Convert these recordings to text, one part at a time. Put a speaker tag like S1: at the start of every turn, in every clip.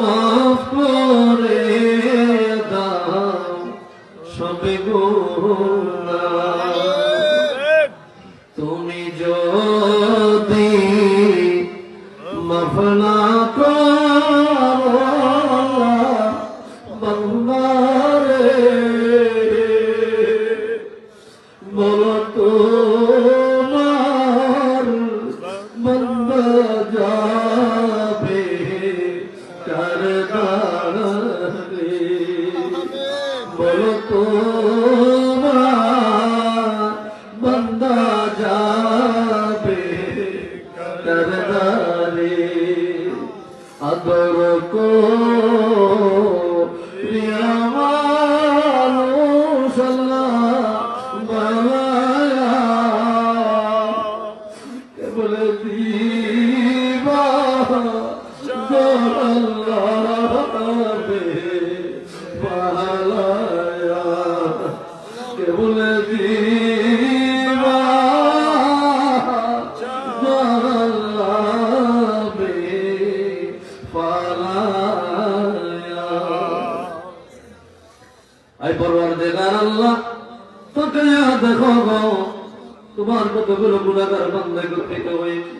S1: মাফ করে দাও সবে তুমি যদি মাফ বলো তোমার কতগুলো গুণাগার বান্দা গঠিত হয়েছে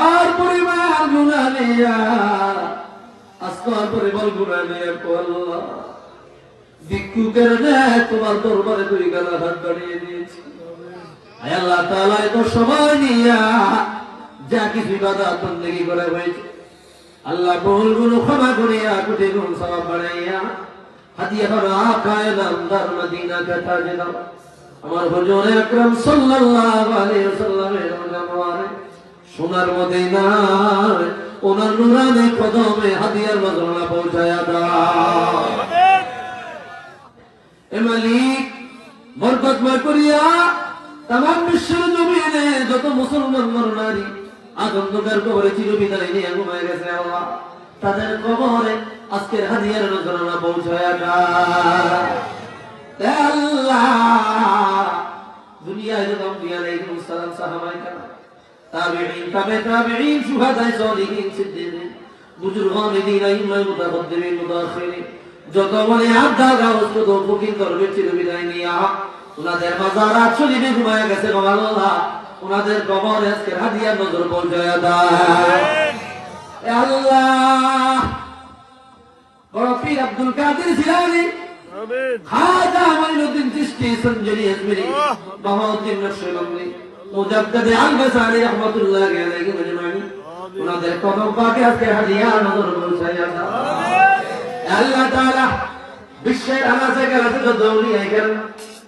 S1: আর পরিবার গুণা নিয়া আজকাল পরিবার গুণা নিয়া আল্লাহ ভিক্ষুকের ন্যায় তোমার দরবারে দুই গালা হাত বাড়িয়ে দিয়েছি। আল্লাহ তাআলা, এত সময় নিয়া যা কিছু ইবাদত বন্দেগী করে হয়েছে। আল্লাহ বহুল গুণ ক্ষমা করিয়া, কোটি গুণ সবাব বাড়াইয়া হাদিয়া করো আকায় নামদার মদিনা কথা জেনা আমার হুজুর আকরাম সাল্লাল্লাহু আলাইহি ওয়াসাল্লামের জামানে সোনার মদিনায় ওনার নুরানি কদমে হাদিয়ার মাজরনা পৌঁছায়া দাও এ মালিক, বরকতময় করিয়া তাম বিশ্বের জমিনে যত মুসলমান নর নারী আনন্দকার কবরে চিরবিদায় নিয়ে ঘুমায় গেছে আল্লাহ, তাদের কবরে আজকের হাদিয়ার নজরানা পৌঁছায়া এ আল্লাহ। দুনিয়ায় যত আম্বিয়া যত গাউস কত ফকির করবে চিরবিদায় নিয়া। ওনাদের মাজারাত শরীফে ঘুমায় গেছে ওনাদের কবরে আজকে হাদিয়ার নজর পৌঁছায়া আব্দুল কাদের খাজা মাইনুদ্দিন চিশতি সঞ্জনী আজমিরি বাহাউদ্দিন নকশবন্দি মুজাদ্দিদ আল-বাসারি রাহমাতুল্লাহ আলাইহি মাজমাইন ওনাদের কদম পাকে আজকে হাদিয়া নজর পৌঁছায়া দাও আল্লাহ তাআলা বিশ্বের আনাচে কানাচে যত আউলিয়া কেরাম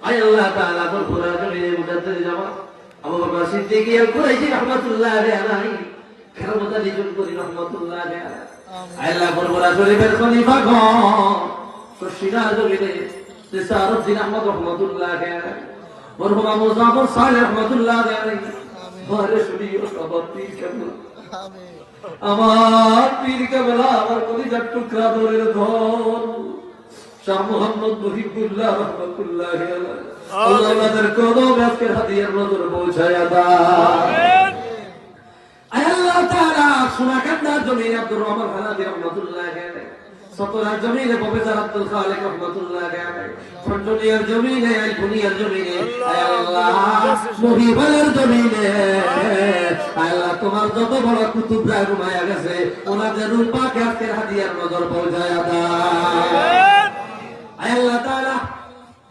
S1: আয় আল্লাহ তাআলা বরপুরা জমিনে মুজাদ্দিদ জামা আবু বকর সিদ্দিকী আল কুরাইশি রাহমাতুল্লাহ আলাইহি খেরামতা নিজুম করি রাহমাতুল্লাহ আলাইহি। আল্লাহ বরপুরা শরীফের খলিফা গণ জমিনে আহমদ রহমাতুল্লাহ মরহুম রহমাতুল্লাহ ঘরে সবার পীর কেমন আমার পীর কেবলা আমার কলিজার টুকরা ধরে ধর শাহ মোহাম্মদ মহিবুল্লাহ রহমতুল্লাহ আল্লাহ ওনাদের কদম আজকের হাদিয়ার নজর পৌঁছায়া দাও। আল্লাহ তাআলা সোনাকান্দার জমিন আব্দুর রহমান রহমাতুল্লাহ আলাইহি সতরার জমিনে প্রফেসর আব্দুল খালেক রহমাতুল্লাহ আলাইহি খন্ডনিয়ার জমিনে আলপুনিয়ার জমিনে আয় আল্লাহ মহিবালের জমিনে আয় আল্লাহ তোমার যত বড় কুতুবরা ঘুমায়া গেছে ওনাদের রূপ পাকে আজকের হাদিয়ার নজর পৌঁছায়া দাও আয় আল্লাহ তাআলা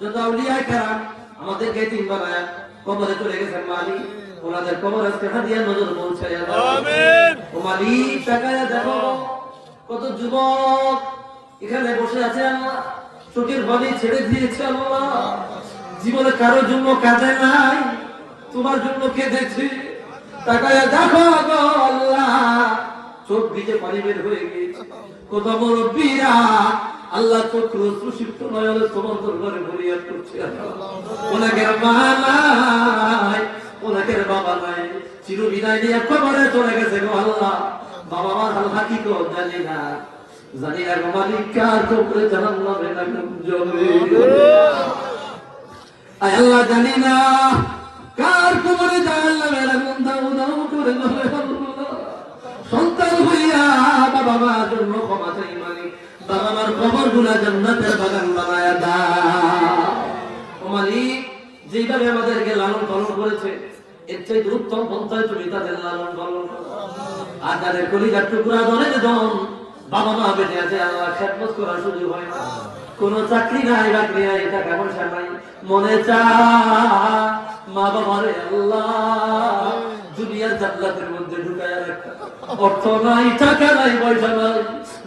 S1: যত আউলিয়া کرام আমাদেরকে তিন বানায়া কবরে চলে গেছেন মালিক ওনাদের কবর আজকে হাদিয়ার নজর পৌঁছায়া দাও
S2: আমিন
S1: ও মালিক তাকায়া দেখো কত যুবক এখানে বসে আছে আল্লাহ। চোখের বালি ছেড়ে দিয়েছে আল্লাহ। জীবনে কারোর জন্য কাঁদে নাই। তোমার জন্য কেঁদেছে। তাকায়া দেখো আল্লাহ। চোখ পানি বের হয়ে গিয়েছে। আল্লাহ চক্র সুশিপ্ত তোমার দরবারে করছে ওনাকে ওনাকে বাবা নাই। চির বিদায় নিয়ে কবরে চলে গেছে গো আল্লাহ। বাবা মার হাল হাকিকত জানি না। জানি গো মালিক কার কবরে জাহান্নামে লাগাম জ্বলে। আয় আল্লাহ জানি না কার কবরে জাহান্নামে লাগাম দাও দাও করে জ্বলে আল্লাহ। বাবা মার জন্য ক্ষমা চাই মালিক বাবা মার কবরগুলা জান্নাতের বাগান বানায় দাও মালিক যেভাবে আমাদেরকে লালন পালন করেছে, এর চাইতে উত্তম পন্থায় তুমি তাদের লালন পালন করো। আর তাদের কলিজার টুকরা ধরে দন বাবা মা বেঁচে আছে, আল্লাহ খেদমত করার সুযোগ হয়। না কোন চাকরি নাই, বাকরি নাই টাকা পয়সা মনে চা মা বাবারে আল্লাহ, দুনিয়ার জান্নাতের মধ্যে ঢুকায় রাখা। অর্থ নাই, টাকা নাই, পয়সা নাই,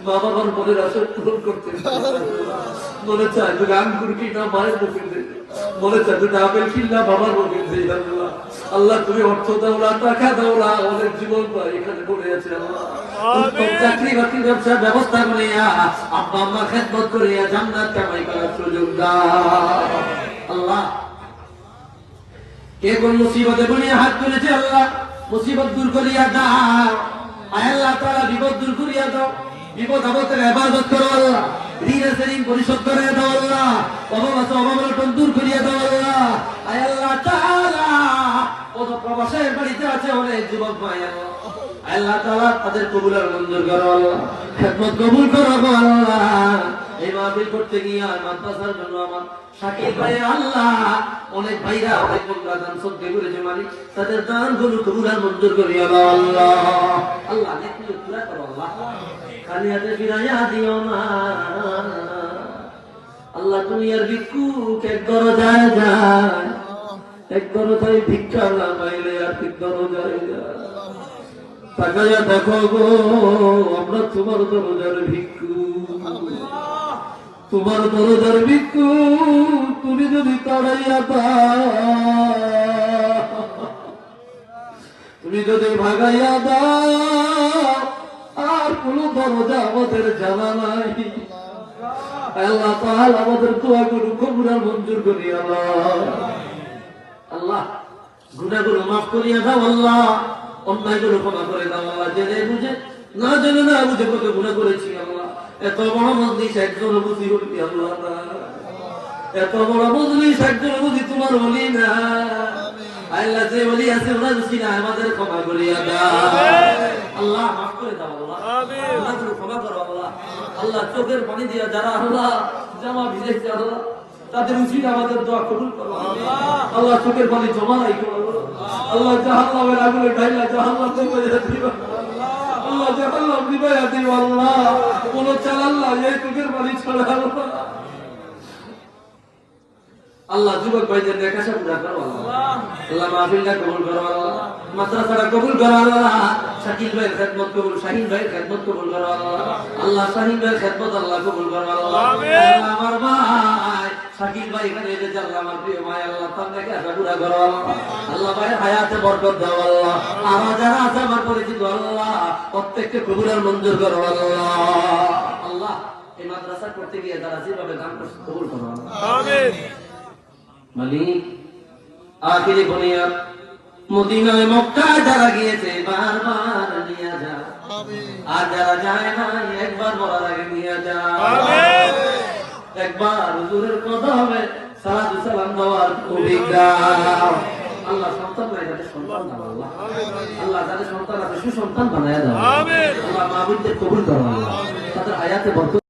S1: মা বাবার পূরণ করতে মনে চায় মায়ের মনে চায় আপেল কিনা বাবার আল্লাহ। আল্লাহ, তুমি অর্থ দাও না, টাকা দাও না, অনেক জীবন এখানে পড়ে আছে আল্লাহ। চাকরি বাকরি ব্যবসার ব্যবস্থা করিয়া আব্বা আল্লাহ। কে কোন মুসিবতে বলিয়া হাত দূর করিয়া দাও। আল্লাহ করিয়া দাও। বিপদ আপদের ইবাদত করো আল্লাহ। ঋণ আছে ঋণ পরিশোধ করে দাও আল্লাহ। অভাব আছে, অভাব অনটন দূর করিয়া দাও আল্লাহ। আয় আল্লাহ প্রবাসের বাড়িতে আছে অনেক যুবক ভাই আল্লাহ। আল্লাহ তাআলা তাদের কবুলের মঞ্জুর করো আল্লাহ খেদমত কবুল করো আল্লাহ। এই মাহফিল করতে গিয়ে আর মাদ্রাসার জন্য আমার শাকিব ভাই আল্লাহ, অনেক ভাইরা, অনেক বন্ধুরা দান সদ্য করেছে মালিক, তাদের দানগুলো কবুল আর মঞ্জুর দাও আল্লাহ। আল্লাহ, নেকি পুরা করো আল্লাহ। খালি হাতে ফিরাইয়া দিও না আল্লাহ দুনিয়ার ভিক্ষু এক দরজায় যায়। এক দরজায় ভিক্ষা না পাইলে আর ঠিক দরজায় যায়। তাকাইয়া দেখো গো, আমরা তোমার দরজার ভিক্ষু। তোমার দরজার ভিক্ষু, তুমি যদি তাড়াইয়া তুমি যদি ভাগাইয়া দাও, আর কোন দরজা আমাদের জানা নাই। আল্লাহ তাহলে আমাদের দোয়া করু কবুরার মঞ্জুর করি আল্লাহ আল্লাহ গুণাগুলো মাফ করিয়া দাও, আল্লাহ। অন্যায়গুলো ক্ষমা করে দাও আল্লাহ জেনে বুঝে না জেনে না বুঝে কত গুণা করেছি আল্লাহ। এত বড় মজলিস একজন বুঝি আল্লাহ। এত বড় মজলিস একজন বুঝি তোমার বলি না। আল্লাহ যে বলি আছে ওরা বুঝি না আমাদের ক্ষমা করিয়া দাও। আল্লাহ মাফ করে দাও আল্লাহ। গুনাহগুলো ক্ষমা করো আল্লাহ। আল্লাহ চোখের পানি দিয়া যারা আল্লাহ জামা ভিজেছে আল্লাহ তাদের উচিত আমাদের দোয়া কবুল করো। আল্লাহ। চোখের পানি জমা রাখো আল্লাহ। জাহান্নামের আগুনে ঢাইলা জাহান্নাম বেরিয়ে দিবা। আল্লাহ জাহান্নাম দিবাইয়া দিবা আল্লাহ। কোন চাল আল্লাহ এই চোখের বাড়ি ছড়া আল্লাহ। আল্লাহ যুবক ভাইদের দেখা পুরা করো আল্লাহ। আল্লাহ মাহফিলটা কবুল করো আল্লাহ। মাদ্রাসাটা কবুল করো আল্লাহ। শাকিল ভাইয়ের খেদমত কবুল শাহিন ভাইয়ের খেদমত কবুল করো। আল্লাহ আল্লাহ শাহিন ভাইয়ের খেদমত আল্লাহ কবুল করো। আল্লাহ আমার ভাই শাকিল ভাই এখানে আল্লাহ আমার প্রিয় ভাই আল্লাহ তার দেখাশা পুরা করো। আল্লাহ আল্লাহ ভাইয়ের হায়াতে বরকত দাও আল্লাহ। আমার যারা আছে আমার পরিচিত আল্লাহ প্রত্যেককে কবুলের মঞ্জুর করো আল্লাহ। আল্লাহ এই মাদ্রাসা করতে গিয়ে যারা যেভাবে দান করছে কবুল করো আল্লাহ। মালিক আখিরি বুনিয়াদ। মদিনায় মক্কা যারা গিয়েছে বারবার নিয়ে যা। আর যারা যায় না একবার বলার আগে নিয়ে যা। একবার হুজুরের কদমে সালাতু সালাম দেওয়ার অভিজ্ঞান আল্লাহ সন্তান নাই তাদের সন্তান দাও আল্লাহ আল্লাহ যাদের সন্তান আছে সুসন্তান বানায় দাও। আল্লাহ মা কবুল করো আল্লাহ। তাদের হায়াতে বরকত